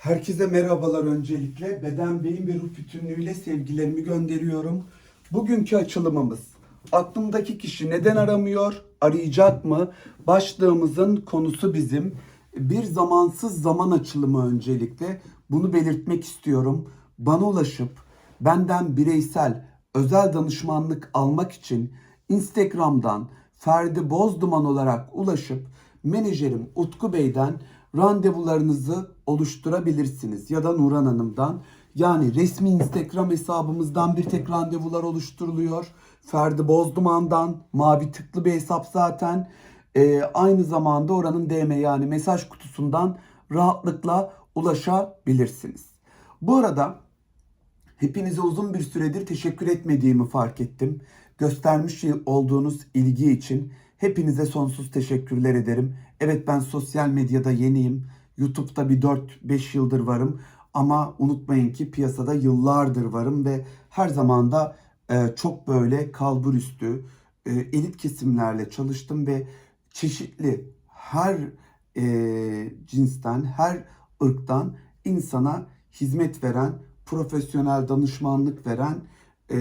Herkese merhabalar öncelikle. Beden, beyin ve ruh bütünlüğüyle sevgilerimi gönderiyorum. Bugünkü açılımımız aklımdaki kişi neden aramıyor, arayacak mı? Başlığımızın konusu bizim. Bir zamansız zaman açılımı öncelikle. Bunu belirtmek istiyorum. Bana ulaşıp benden bireysel özel danışmanlık almak için Instagram'dan Ferdi Bozduman olarak ulaşıp menajerim Utku Bey'den randevularınızı oluşturabilirsiniz ya da Nuran Hanım'dan. Yani resmi Instagram hesabımızdan bir tek randevular oluşturuluyor. Ferdi Bozduman'dan mavi tıklı bir hesap zaten. Ee, aynı zamanda oranın DM yani mesaj kutusundan rahatlıkla ulaşabilirsiniz. Bu arada Hepinize uzun bir süredir teşekkür etmediğimi fark ettim. Göstermiş olduğunuz ilgi için hepinize sonsuz teşekkürler ederim. Evet ben sosyal medyada yeniyim. YouTube'da bir 4-5 yıldır varım. Ama unutmayın ki piyasada yıllardır varım ve her zaman da e, çok böyle kalbur üstü e, elit kesimlerle çalıştım ve çeşitli her e, cinsten, her ırktan insana hizmet veren, profesyonel danışmanlık veren e,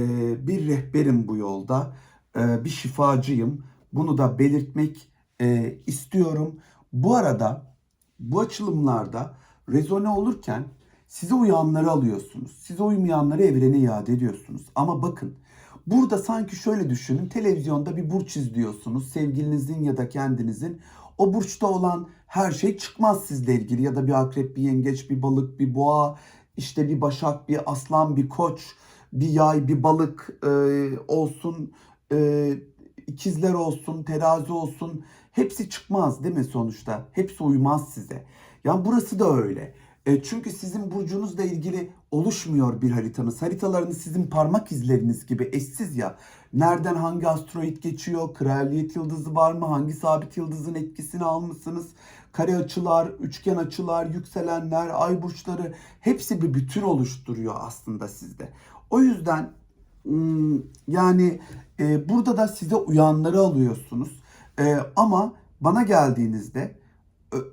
bir rehberim bu yolda. E, bir şifacıyım. Bunu da belirtmek e, istiyorum. Bu arada bu açılımlarda rezone olurken size uyanları alıyorsunuz. Size uymayanları evrene iade ediyorsunuz. Ama bakın burada sanki şöyle düşünün. Televizyonda bir burç izliyorsunuz. Sevgilinizin ya da kendinizin. O burçta olan her şey çıkmaz sizle ilgili. Ya da bir akrep, bir yengeç, bir balık, bir boğa, işte bir başak, bir aslan, bir koç, bir yay, bir balık e, olsun, e, ikizler olsun, terazi olsun. Hepsi çıkmaz değil mi sonuçta? Hepsi uymaz size. Yani burası da öyle. E, çünkü sizin burcunuzla ilgili oluşmuyor bir haritanız. Haritalarınız sizin parmak izleriniz gibi eşsiz ya. Nereden hangi asteroid geçiyor? Kraliyet yıldızı var mı? Hangi sabit yıldızın etkisini almışsız? Kare açılar, üçgen açılar, yükselenler, ay burçları hepsi bir bütün oluşturuyor aslında sizde. O yüzden yani e, burada da size uyanları alıyorsunuz. E, ama bana geldiğinizde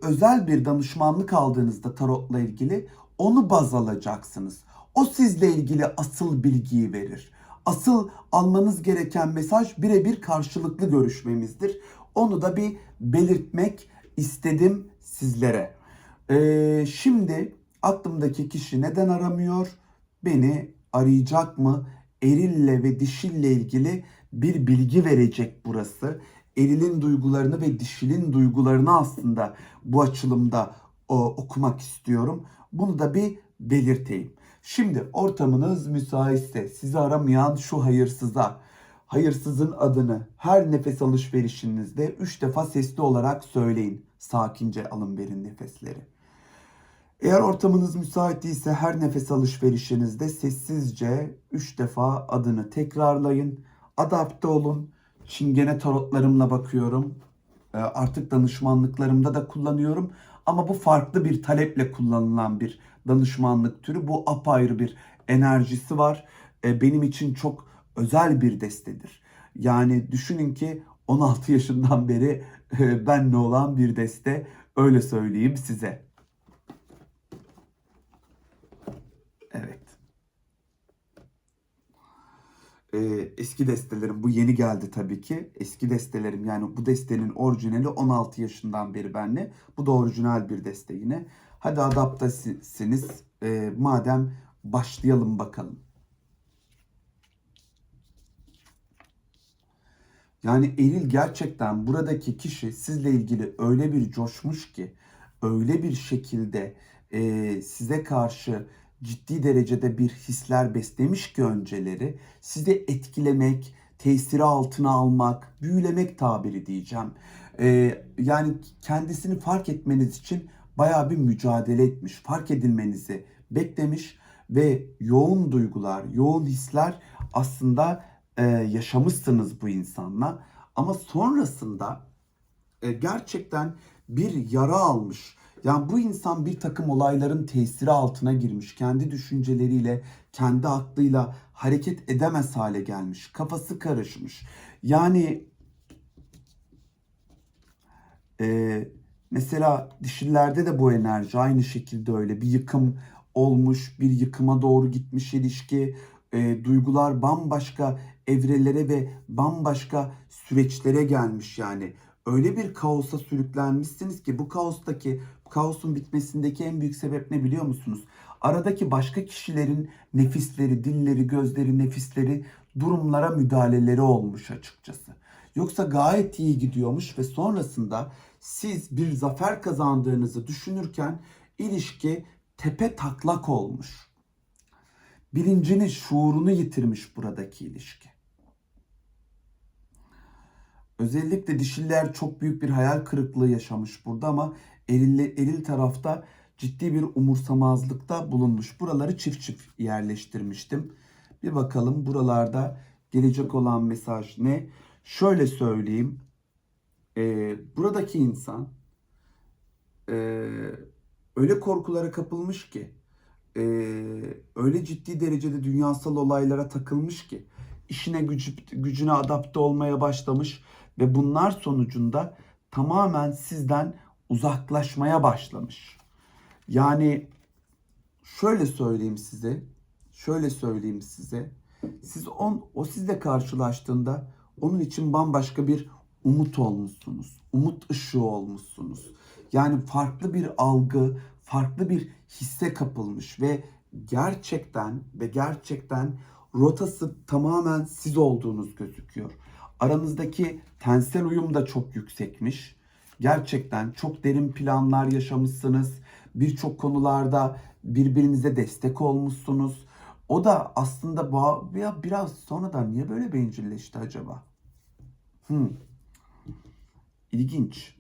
özel bir danışmanlık aldığınızda tarotla ilgili onu baz alacaksınız. O sizle ilgili asıl bilgiyi verir. Asıl almanız gereken mesaj birebir karşılıklı görüşmemizdir. Onu da bir belirtmek istedim sizlere. Ee, şimdi aklımdaki kişi neden aramıyor? Beni arayacak mı? Erille ve dişille ilgili bir bilgi verecek burası. Erilin duygularını ve dişilin duygularını aslında bu açılımda o, okumak istiyorum. Bunu da bir belirteyim. Şimdi ortamınız müsaitse sizi aramayan şu hayırsıza, hayırsızın adını her nefes alışverişinizde 3 defa sesli olarak söyleyin. Sakince alın verin nefesleri. Eğer ortamınız müsait değilse her nefes alışverişinizde sessizce 3 defa adını tekrarlayın. Adapte olun. Çingene tarotlarımla bakıyorum. Ee, Artık danışmanlıklarımda da kullanıyorum. Ama bu farklı bir taleple kullanılan bir danışmanlık türü. Bu apayrı bir enerjisi var. Ee, Benim için çok özel bir destedir. Yani düşünün ki 16 yaşından beri e, benle olan bir deste. Öyle söyleyeyim size. Evet. Ee, eski destelerim bu yeni geldi tabii ki. Eski destelerim yani bu destenin orijinali 16 yaşından beri benle. Bu da orijinal bir deste yine. Hadi adaptasınız. Ee, madem başlayalım bakalım. Yani Eril gerçekten buradaki kişi sizle ilgili öyle bir coşmuş ki, öyle bir şekilde e, size karşı ciddi derecede bir hisler beslemiş ki önceleri, sizi etkilemek, tesiri altına almak, büyülemek tabiri diyeceğim. E, yani kendisini fark etmeniz için bayağı bir mücadele etmiş, fark edilmenizi beklemiş ve yoğun duygular, yoğun hisler aslında e, yaşamışsınız bu insanla. Ama sonrasında e, gerçekten bir yara almış. Yani bu insan bir takım olayların tesiri altına girmiş. Kendi düşünceleriyle, kendi aklıyla hareket edemez hale gelmiş. Kafası karışmış. Yani e, Mesela dişillerde de bu enerji aynı şekilde öyle. Bir yıkım olmuş, bir yıkıma doğru gitmiş ilişki. E, duygular bambaşka evrelere ve bambaşka süreçlere gelmiş yani. Öyle bir kaosa sürüklenmişsiniz ki bu kaostaki, kaosun bitmesindeki en büyük sebep ne biliyor musunuz? Aradaki başka kişilerin nefisleri, dilleri, gözleri, nefisleri durumlara müdahaleleri olmuş açıkçası. Yoksa gayet iyi gidiyormuş ve sonrasında siz bir zafer kazandığınızı düşünürken ilişki tepe taklak olmuş. Bilincini, şuurunu yitirmiş buradaki ilişki. Özellikle dişiller çok büyük bir hayal kırıklığı yaşamış burada ama eril, eril tarafta ciddi bir umursamazlıkta bulunmuş. Buraları çift çift yerleştirmiştim. Bir bakalım buralarda gelecek olan mesaj ne? Şöyle söyleyeyim. Ee, buradaki insan e, öyle korkulara kapılmış ki e, öyle ciddi derecede dünyasal olaylara takılmış ki işine gücü, gücüne adapte olmaya başlamış ve bunlar sonucunda tamamen sizden uzaklaşmaya başlamış. Yani şöyle söyleyeyim size, şöyle söyleyeyim size. Siz on, o sizle karşılaştığında onun için bambaşka bir umut olmuşsunuz. Umut ışığı olmuşsunuz. Yani farklı bir algı, farklı bir hisse kapılmış ve gerçekten ve gerçekten rotası tamamen siz olduğunuz gözüküyor. Aranızdaki tensel uyum da çok yüksekmiş. Gerçekten çok derin planlar yaşamışsınız. Birçok konularda birbirinize destek olmuşsunuz. O da aslında ya biraz sonradan niye böyle bencilleşti acaba? Hmm. İlginç.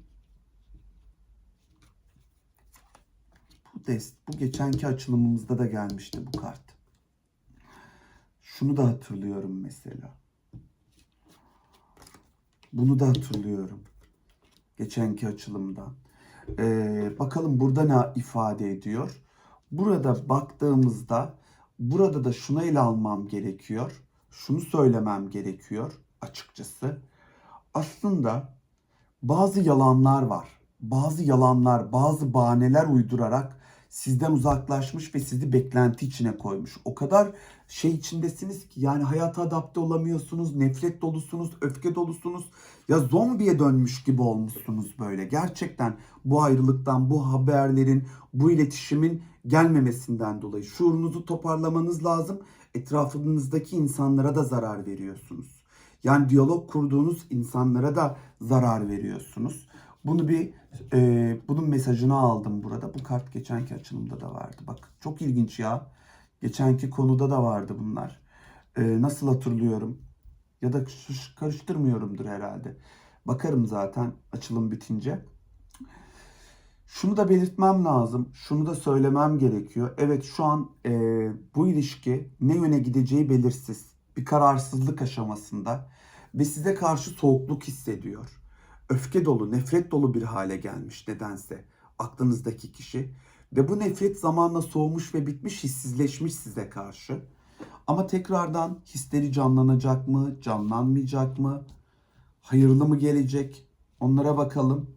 Bu dest, bu geçenki açılımımızda da gelmişti bu kart. Şunu da hatırlıyorum mesela. Bunu da hatırlıyorum. Geçenki açılımda. Ee, bakalım burada ne ifade ediyor? Burada baktığımızda burada da şuna ele almam gerekiyor. Şunu söylemem gerekiyor açıkçası. Aslında bazı yalanlar var. Bazı yalanlar, bazı bahaneler uydurarak sizden uzaklaşmış ve sizi beklenti içine koymuş. O kadar şey içindesiniz ki yani hayata adapte olamıyorsunuz, nefret dolusunuz, öfke dolusunuz. Ya zombiye dönmüş gibi olmuşsunuz böyle. Gerçekten bu ayrılıktan, bu haberlerin, bu iletişimin gelmemesinden dolayı şuurunuzu toparlamanız lazım. Etrafınızdaki insanlara da zarar veriyorsunuz. Yani diyalog kurduğunuz insanlara da zarar veriyorsunuz. Bunu bir e, bunun mesajını aldım burada. Bu kart geçenki açılımda da vardı. Bak çok ilginç ya. Geçenki konuda da vardı bunlar. E, nasıl hatırlıyorum? Ya da karıştırmıyorumdur herhalde. Bakarım zaten açılım bitince. Şunu da belirtmem lazım. Şunu da söylemem gerekiyor. Evet şu an e, bu ilişki ne yöne gideceği belirsiz. Bir kararsızlık aşamasında ve size karşı soğukluk hissediyor. Öfke dolu, nefret dolu bir hale gelmiş nedense aklınızdaki kişi. Ve bu nefret zamanla soğumuş ve bitmiş, hissizleşmiş size karşı. Ama tekrardan hisleri canlanacak mı, canlanmayacak mı? Hayırlı mı gelecek? Onlara bakalım.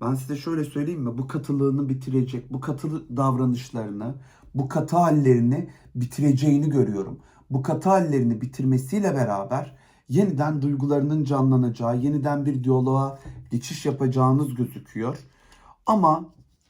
Ben size şöyle söyleyeyim mi? Bu katılığını bitirecek, bu katı davranışlarını, bu katı hallerini bitireceğini görüyorum. Bu katı hallerini bitirmesiyle beraber yeniden duygularının canlanacağı, yeniden bir diyaloğa geçiş yapacağınız gözüküyor. Ama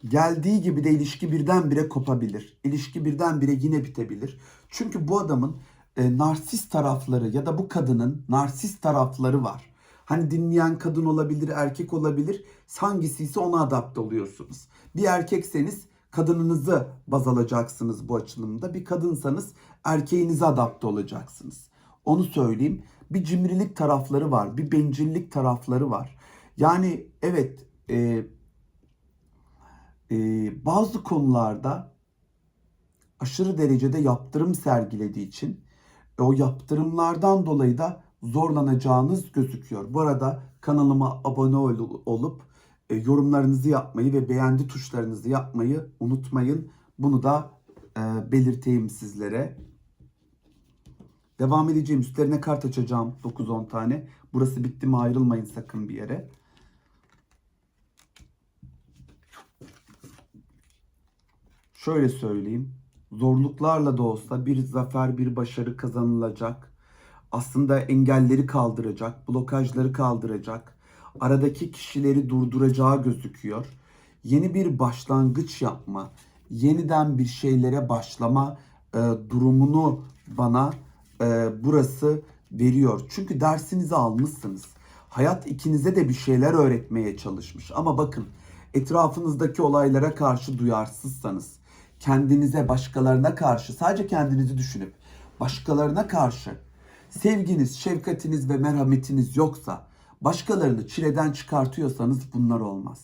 geldiği gibi de ilişki birdenbire kopabilir. İlişki birdenbire yine bitebilir. Çünkü bu adamın e, narsist tarafları ya da bu kadının narsist tarafları var. Hani dinleyen kadın olabilir, erkek olabilir. Hangisi ise ona adapte oluyorsunuz. Bir erkekseniz kadınınızı baz alacaksınız bu açılımda. Bir kadınsanız erkeğinize adapte olacaksınız. Onu söyleyeyim. Bir cimrilik tarafları var, bir bencillik tarafları var. Yani evet e, e, bazı konularda aşırı derecede yaptırım sergilediği için e, o yaptırımlardan dolayı da zorlanacağınız gözüküyor. Bu arada kanalıma abone ol- olup e, yorumlarınızı yapmayı ve beğendi tuşlarınızı yapmayı unutmayın. Bunu da e, belirteyim sizlere. Devam edeceğim. Üstlerine kart açacağım 9-10 tane. Burası bitti mi ayrılmayın sakın bir yere. Şöyle söyleyeyim. Zorluklarla da olsa bir zafer, bir başarı kazanılacak. Aslında engelleri kaldıracak, blokajları kaldıracak. Aradaki kişileri durduracağı gözüküyor. Yeni bir başlangıç yapma, yeniden bir şeylere başlama e, durumunu bana e, burası veriyor. Çünkü dersinizi almışsınız. Hayat ikinize de bir şeyler öğretmeye çalışmış. Ama bakın etrafınızdaki olaylara karşı duyarsızsanız, kendinize, başkalarına karşı sadece kendinizi düşünüp başkalarına karşı sevginiz, şefkatiniz ve merhametiniz yoksa, başkalarını çileden çıkartıyorsanız bunlar olmaz.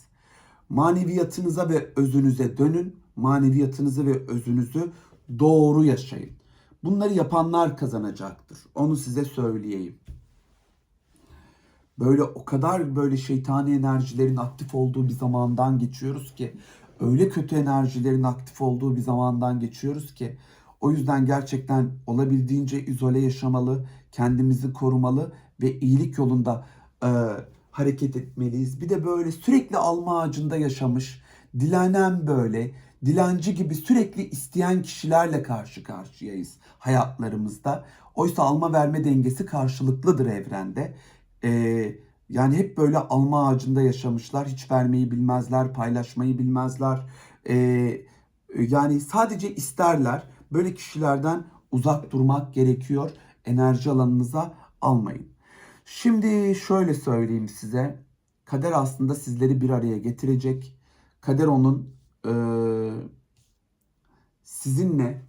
Maneviyatınıza ve özünüze dönün. Maneviyatınızı ve özünüzü doğru yaşayın. Bunları yapanlar kazanacaktır. Onu size söyleyeyim. Böyle o kadar böyle şeytani enerjilerin aktif olduğu bir zamandan geçiyoruz ki öyle kötü enerjilerin aktif olduğu bir zamandan geçiyoruz ki o yüzden gerçekten olabildiğince izole yaşamalı, kendimizi korumalı ve iyilik yolunda e, hareket etmeliyiz. Bir de böyle sürekli alma ağacında yaşamış, dilenen böyle, dilenci gibi sürekli isteyen kişilerle karşı karşıyayız hayatlarımızda. Oysa alma verme dengesi karşılıklıdır evrende. Ee, yani hep böyle alma ağacında yaşamışlar. Hiç vermeyi bilmezler, paylaşmayı bilmezler. Ee, yani sadece isterler. Böyle kişilerden uzak durmak gerekiyor. Enerji alanınıza almayın. Şimdi şöyle söyleyeyim size. Kader aslında sizleri bir araya getirecek. Kader onun e, sizinle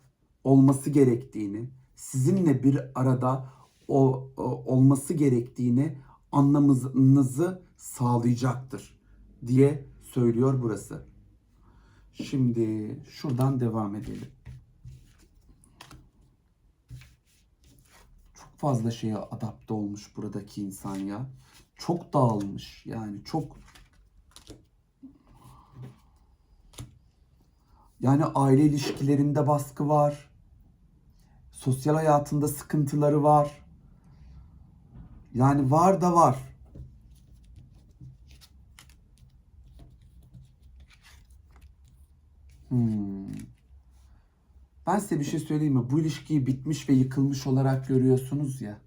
olması gerektiğini, sizinle bir arada o, o- olması gerektiğini anlamanızı sağlayacaktır diye söylüyor burası. Şimdi şuradan devam edelim. Çok fazla şeye adapte olmuş buradaki insan ya. Çok dağılmış yani çok Yani aile ilişkilerinde baskı var. Sosyal hayatında sıkıntıları var. Yani var da var. Hmm. Ben size bir şey söyleyeyim mi? Bu ilişkiyi bitmiş ve yıkılmış olarak görüyorsunuz ya.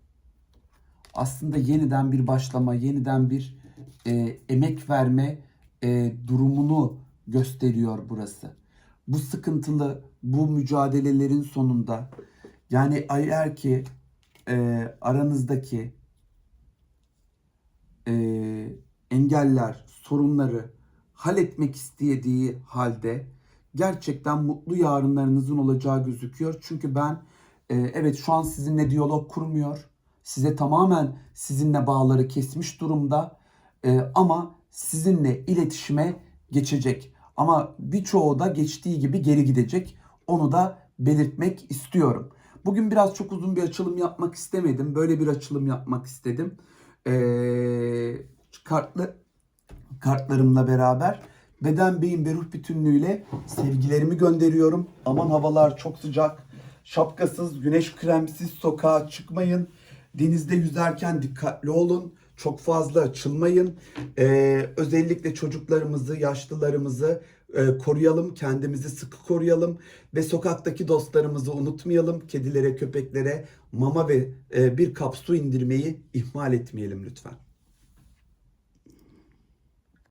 Aslında yeniden bir başlama, yeniden bir e, emek verme e, durumunu gösteriyor burası bu sıkıntılı, bu mücadelelerin sonunda yani eğer ki e, aranızdaki e, engeller, sorunları halletmek istediği halde gerçekten mutlu yarınlarınızın olacağı gözüküyor. Çünkü ben e, evet şu an sizinle diyalog kurmuyor. Size tamamen sizinle bağları kesmiş durumda. E, ama sizinle iletişime geçecek. Ama birçoğu da geçtiği gibi geri gidecek. Onu da belirtmek istiyorum. Bugün biraz çok uzun bir açılım yapmak istemedim. Böyle bir açılım yapmak istedim. Ee, kartlı kartlarımla beraber beden, beyin ve ruh bütünlüğüyle sevgilerimi gönderiyorum. Aman havalar çok sıcak. Şapkasız, güneş kremsiz sokağa çıkmayın. Denizde yüzerken dikkatli olun. Çok fazla açılmayın. Ee, özellikle çocuklarımızı, yaşlılarımızı e, koruyalım. Kendimizi sıkı koruyalım. Ve sokaktaki dostlarımızı unutmayalım. Kedilere, köpeklere mama ve e, bir kap su indirmeyi ihmal etmeyelim lütfen.